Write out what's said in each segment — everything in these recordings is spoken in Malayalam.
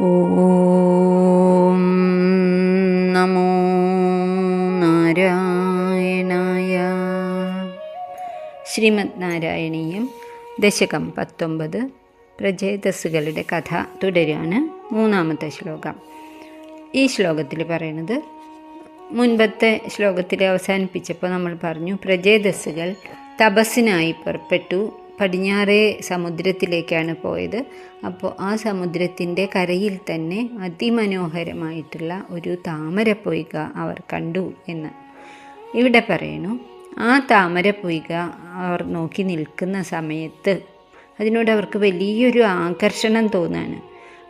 ഓം നമോ നാരായണായ ശ്രീമദ് നാരായണീയം ദശകം പത്തൊമ്പത് പ്രജേതസ്സുകളുടെ കഥ തുടരുകയാണ് മൂന്നാമത്തെ ശ്ലോകം. ഈ ശ്ലോകത്തിൽ പറയുന്നത് മുൻപത്തെ ശ്ലോകത്തിൽ അവസാനിപ്പിച്ചപ്പോൾ നമ്മൾ പറഞ്ഞു പ്രജേതസ്സുകൾ തപസ്സിനായി പുറപ്പെട്ടു പടിഞ്ഞാറേ സമുദ്രത്തിലേക്കാണ് പോയത്. അപ്പോൾ ആ സമുദ്രത്തിന്റെ കരയിൽ തന്നെ അതിമനോഹരമായിട്ടുള്ള ഒരു താമരപ്പൊയ്ക അവർ കണ്ടു എന്ന്. ഇവിടെ പറയണു ആ താമരപ്പൊയ്ക അവർ നോക്കി നിൽക്കുന്ന സമയത്ത് അതിനോട് അവർക്ക് വലിയൊരു ആകർഷണം തോന്നാണ്.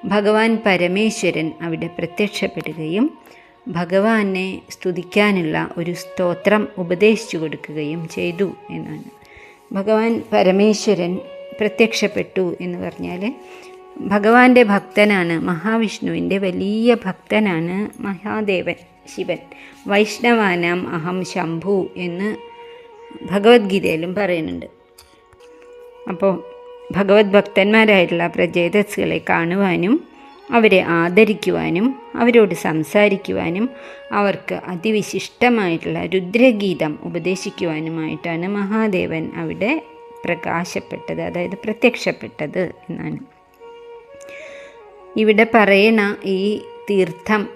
ഭഗവാൻ പരമേശ്വരൻ അവിടെ പ്രത്യക്ഷപ്പെടുകയും ഭഗവാനെ സ്തുതിക്കാനുള്ള ഒരു സ്തോത്രം ഉപദേശിച്ചു കൊടുക്കുകയും ചെയ്തു എന്നാണ്. ഭഗവാൻ പരമേശ്വരൻ പ്രത്യക്ഷപ്പെട്ടു എന്ന് പറഞ്ഞാൽ ഭഗവാന്റെ ഭക്തനാണ് മഹാവിഷ്ണുവിന്റെ വലിയ ഭക്തനാണ് മഹാദേവൻ ശിവൻ. വൈഷ്ണവാനാം അഹം ശംഭു എന്ന് ഭഗവത്ഗീതയിലും പറയുന്നുണ്ട്. അപ്പോൾ ഭഗവത് ഭക്തന്മാരായിട്ടുള്ള പ്രജേതസ്സുകളെ കാണുവാനും അവരെ ആദരിക്കുവാനും അവരോട് സംസാരിക്കുവാനും അവർക്ക് അതിവിശിഷ്ടമായിട്ടുള്ള രുദ്രഗീതം ഉപദേശിക്കുവാനുമായിട്ടാണ് മഹാദേവൻ അവിടെ പ്രകാശപ്പെട്ടത് അതായത് പ്രത്യക്ഷപ്പെട്ടത് എന്നാണ്. ഇവിടെ പറയണ ഈ തീർത്ഥം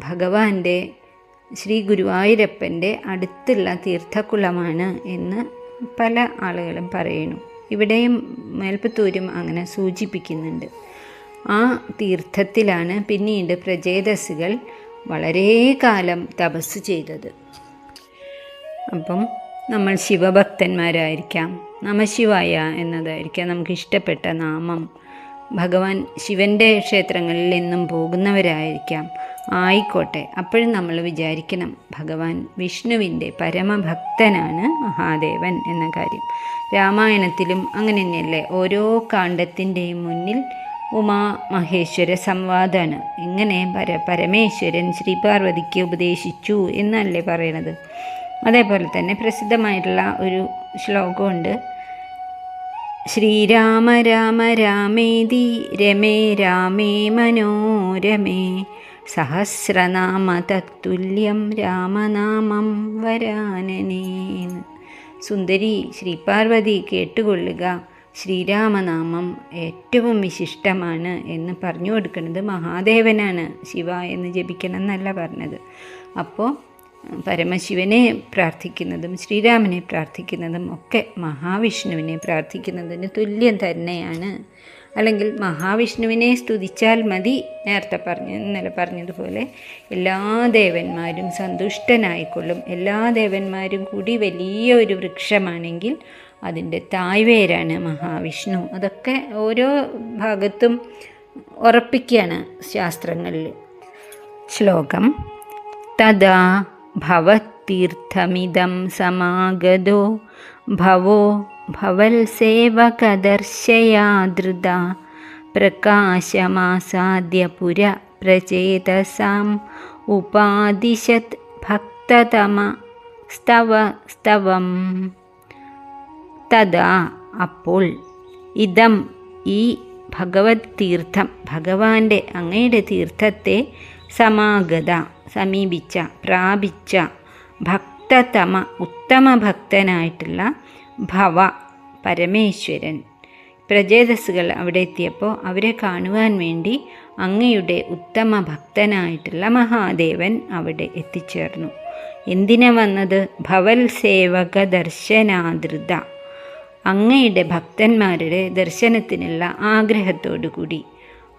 ഭഗവാന്റെ ശ്രീ ഗുരുവായൂരപ്പന്റെ അടുത്തുള്ള തീർത്ഥക്കുളമാണ് എന്ന് പല ആളുകളും പറയുന്നു. ഇവിടെയും മേൽപ്പത്തൂരും അങ്ങനെ സൂചിപ്പിക്കുന്നുണ്ട്. ആ തീർത്ഥത്തിലാണ് പിന്നീട് പ്രജേതസ്സുകൾ വളരെ കാലം തപസ് ചെയ്തത്. അപ്പം നമ്മൾ ശിവഭക്തന്മാരായിരിക്കാം. നമശിവായ എന്നതായിരിക്കാം നമുക്ക് ഇഷ്ടപ്പെട്ട നാമം. ഭഗവാൻ ശിവന്റെ ക്ഷേത്രങ്ങളിൽ എന്നും പോകുന്നവരായിരിക്കാം. ആയിക്കോട്ടെ അപ്പോഴും നമ്മൾ വിചാരിക്കണം ഭഗവാൻ വിഷ്ണുവിന്റെ പരമഭക്തനാണ് മഹാദേവൻ എന്ന കാര്യം. രാമായണത്തിലും അങ്ങനെ തന്നെയല്ലേ ഓരോ കാണ്ഡത്തിന്റെയും മുന്നിൽ ഉമാ മഹേശ്വര സംവാദമാണ് ഇങ്ങനെ പര പരമേശ്വരൻ ശ്രീപാർവതിക്ക് ഉപദേശിച്ചു എന്നല്ലേ പറയണത്? അതേപോലെ തന്നെ പ്രസിദ്ധമായിട്ടുള്ള ഒരു ശ്ലോകമുണ്ട്. ശ്രീരാമ രാമ രാമേതി രമേ രാമേ മനോരമേ സഹസ്രനാമ തത്തുല്യം രാമനാമം വരാനനേന്ന് സുന്ദരി ശ്രീപാർവതി കേട്ടുകൊള്ളുക. ശ്രീരാമനാമം ഏറ്റവും വിശിഷ്ടമാണ് എന്ന് പറഞ്ഞു കൊടുക്കുന്നത് മഹാദേവനാണ് ശിവ എന്ന് ജപിക്കണം എന്നല്ല പറഞ്ഞത്. അപ്പോൾ പരമശിവനെ പ്രാർത്ഥിക്കുന്നതും ശ്രീരാമനെ പ്രാർത്ഥിക്കുന്നതും ഒക്കെ മഹാവിഷ്ണുവിനെ പ്രാർത്ഥിക്കുന്നതിന് തുല്യം തന്നെയാണ്. അല്ലെങ്കിൽ മഹാവിഷ്ണുവിനെ സ്തുതിച്ചാൽ മതി നേരത്തെ പറഞ്ഞു ഇന്നലെ പറഞ്ഞതുപോലെ എല്ലാ ദേവന്മാരും സന്തുഷ്ടനായിക്കൊള്ളും. എല്ലാ ദേവന്മാരും കൂടി വലിയ ഒരു വൃക്ഷമാണെങ്കിൽ അതിന്റെ തായ്വേരാണ് മഹാവിഷ്ണു. അതൊക്കെ ഓരോ ഭാഗത്തും ഉറപ്പിക്കുകയാണ് ശാസ്ത്രങ്ങളിൽ. ശ്ലോകം തഥാ ഭവത്തീർത്ഥമിതം സമാഗതോ ഭവോ ഭവൽസേവകദർശയാദൃത പ്രകാശമാസാദ്യ പുര പ്രചേതസാം ഉപാദിശത് ഭക്തതമ സ്തവ സ്തവം. തഥാ അപ്പോൾ ഇതം ഈ ഭഗവത് തീർത്ഥം ഭഗവാന്റെ അങ്ങയുടെ തീർത്ഥത്തെ സമാഗത സമീപിച്ച പ്രാപിച്ച ഭക്തതമ ഉത്തമ ഭക്തനായിട്ടുള്ള ഭവ പരമേശ്വരൻ. പ്രജേതസ്സുകൾ അവിടെ എത്തിയപ്പോൾ അവരെ കാണുവാൻ വേണ്ടി അങ്ങയുടെ ഉത്തമ ഭക്തനായിട്ടുള്ള മഹാദേവൻ അവിടെ എത്തിച്ചേർന്നു. എന്തിനാ വന്നത്? ഭവൽ സേവക ദർശനാദൃത അങ്ങയുടെ ഭക്തന്മാരുടെ ദർശനത്തിനുള്ള ആഗ്രഹത്തോടുകൂടി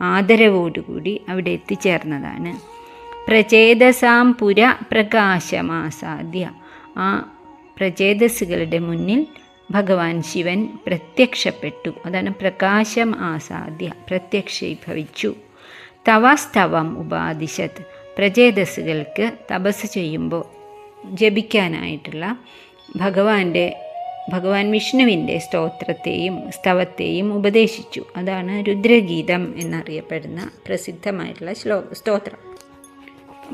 ആദരവോടുകൂടി അവിടെ എത്തിച്ചേർന്നതാണ്. പ്രചേതസാം പുര പ്രകാശമാസാദ്യ ആ പ്രചേതസ്സുകളുടെ മുന്നിൽ ഭഗവാൻ ശിവൻ പ്രത്യക്ഷപ്പെട്ടു. അതാണ് പ്രകാശം ആസാദ്യ പ്രത്യക്ഷീഭവിച്ചു. തവസ്തവം ഉപാദിശത് പ്രചേതസ്സുകൾക്ക് തപസ് ചെയ്യുമ്പോൾ ജപിക്കാനായിട്ടുള്ള ഭഗവാന്റെ ഭഗവാൻ വിഷ്ണുവിന്റെ സ്തോത്രത്തെയും സ്തവത്തെയും ഉപദേശിച്ചു. അതാണ് രുദ്രഗീതം എന്നറിയപ്പെടുന്ന പ്രസിദ്ധമായിട്ടുള്ള ശ്ലോ സ്തോത്രം.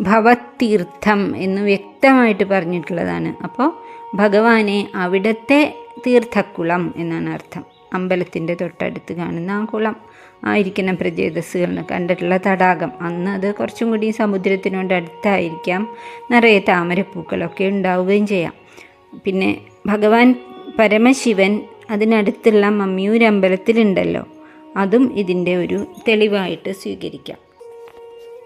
ഭവത്തീർത്ഥം എന്ന് വ്യക്തമായിട്ട് പറഞ്ഞിട്ടുള്ളതാണ്. അപ്പോൾ ഭഗവാനെ അവിടുത്തെ തീർത്ഥക്കുളം എന്നാണ് അർത്ഥം. അമ്പലത്തിന്റെ തൊട്ടടുത്ത് കാണുന്ന ആ കുളം. ആയിരിക്കുന്ന പ്രജേതസ്സുകൾ കണ്ടിട്ടുള്ള തടാകം. അന്ന് അത് കുറച്ചും കൂടി സമുദ്രത്തിനോട് അടുത്തായിരിക്കാം. നിറയെ താമരപ്പൂക്കളൊക്കെ ഉണ്ടാവുകയും ചെയ്യാം. പിന്നെ ഭഗവാൻ പരമശിവൻ അതിനടുത്തുള്ള മമ്മിയൂർ അമ്പലത്തിലുണ്ടല്ലോ അതും ഇതിന്റെ ഒരു തെളിവായിട്ട് സ്വീകരിക്കാം.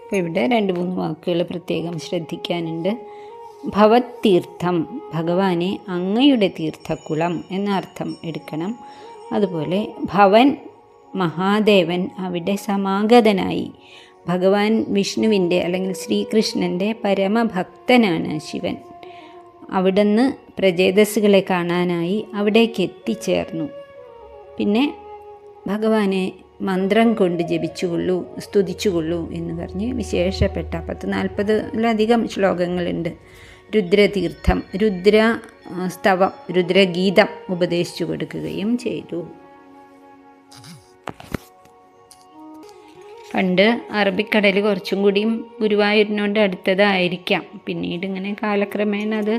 അപ്പോൾ ഇവിടെ രണ്ട് മൂന്ന് വാക്കുകൾ പ്രത്യേകം ശ്രദ്ധിക്കാനുണ്ട്. ഭവത് തീർത്ഥം ഭഗവാനെ അങ്ങയുടെ തീർത്ഥക്കുളം എന്ന അർത്ഥം എടുക്കണം. അതുപോലെ ഭവൻ മഹാദേവൻ അവിടെ സമാഗതനായി. ഭഗവാൻ വിഷ്ണുവിന്റെ അല്ലെങ്കിൽ ശ്രീകൃഷ്ണന്റെ പരമഭക്തനാണ് ശിവൻ. അവിടുന്ന് പ്രജേതസ്സുകളെ കാണാനായി അവിടേക്ക് എത്തിച്ചേർന്നു. പിന്നെ ഭഗവാനെ മന്ത്രം കൊണ്ട് ജപിച്ചുകൊള്ളൂ സ്തുതിച്ചുകൊള്ളൂ എന്ന് പറഞ്ഞ് വിശേഷപ്പെട്ട പത്ത് നാൽപ്പതിലധികം ശ്ലോകങ്ങളുണ്ട്. രുദ്രതീർത്ഥം രുദ്ര സ്തവം രുദ്രഗീതം ഉപദേശിച്ചു കൊടുക്കുകയും ചെയ്തു. പണ്ട് അറബിക്കടൽ കുറച്ചും കൂടിയും ഗുരുവായൂരിനോട് അടുത്തതായിരിക്കാം. പിന്നീട് ഇങ്ങനെ കാലക്രമേണ അത്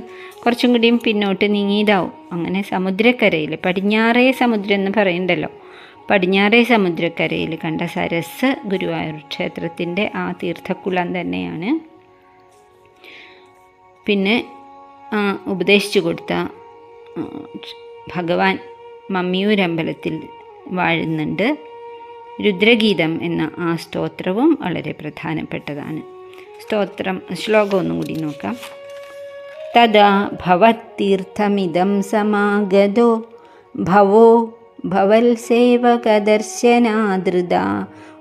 കുറച്ചും കൂടിയും പിന്നോട്ട് നീങ്ങിയതാവും. അങ്ങനെ സമുദ്രക്കരയിൽ പടിഞ്ഞാറേ സമുദ്രം എന്ന് പറയണ്ടല്ലോ? പടിഞ്ഞാറേ സമുദ്രക്കരയിൽ കണ്ട സരസ് ഗുരുവായൂർ ക്ഷേത്രത്തിന്റെ ആ തീർത്ഥക്കുളം തന്നെയാണ്. പിന്നെ ഉപദേശിച്ചു കൊടുത്ത ഭഗവാൻ മമ്മിയൂരമ്പലത്തിൽ വാഴുന്നുണ്ട്. രുദ്രഗീതം എന്ന ആ സ്തോത്രവും വളരെ പ്രധാനപ്പെട്ടതാണ്. സ്തോത്രം ശ്ലോകം ഒന്നും കൂടി നോക്കാം. തഥാ ഭവത്തീർത്ഥമിതം സമാഗതോ ഭവോ ഭവൽ സേവകദർശനാദൃത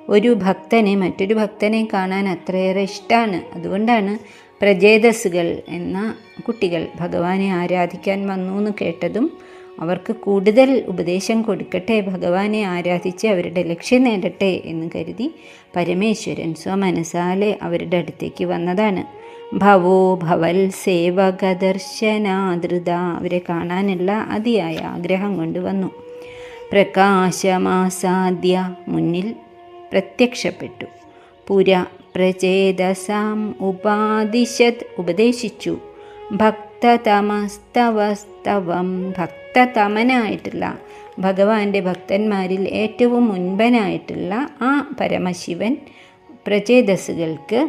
ഒരു ഭക്തനെ മറ്റൊരു ഭക്തനെ കാണാൻ അത്രയേറെ ഇഷ്ടമാണ് അതുകൊണ്ടാണ് പ്രജേതസ്സുകൾ എന്ന കുട്ടികൾ ഭഗവാനെ ആരാധിക്കാൻ വന്നു എന്ന് കേട്ടതും അവർക്ക് കൂടുതൽ ഉപദേശം കൊടുക്കട്ടെ ഭഗവാനെ ആരാധിച്ച് അവരുടെ ലക്ഷ്യം നേടട്ടെ എന്ന് കരുതി പരമേശ്വരൻ സ്വമനസാലെ അവരുടെ അടുത്തേക്ക് വന്നതാണ്. ഭവോ ഭവൽ സേവകദർശനാദൃത അവരെ കാണാനുള്ള അതിയായ ആഗ്രഹം കൊണ്ട് വന്നു. പ്രകാശമാസാദ്യ മുന്നിൽ പ്രത്യക്ഷപ്പെട്ടു. പുര പ്രചേതസാം ഉപാദിശത് ഉപദേശിച്ചു. ഭക്തതമസ്തവസ്തവം ഭക്തതമനായിട്ടുള്ള ഭഗവാന്റെ ഭക്തന്മാരിൽ ഏറ്റവും മുൻപനായിട്ടുള്ള ആ പരമശിവൻ പ്രചേതസ്സുകൾക്ക്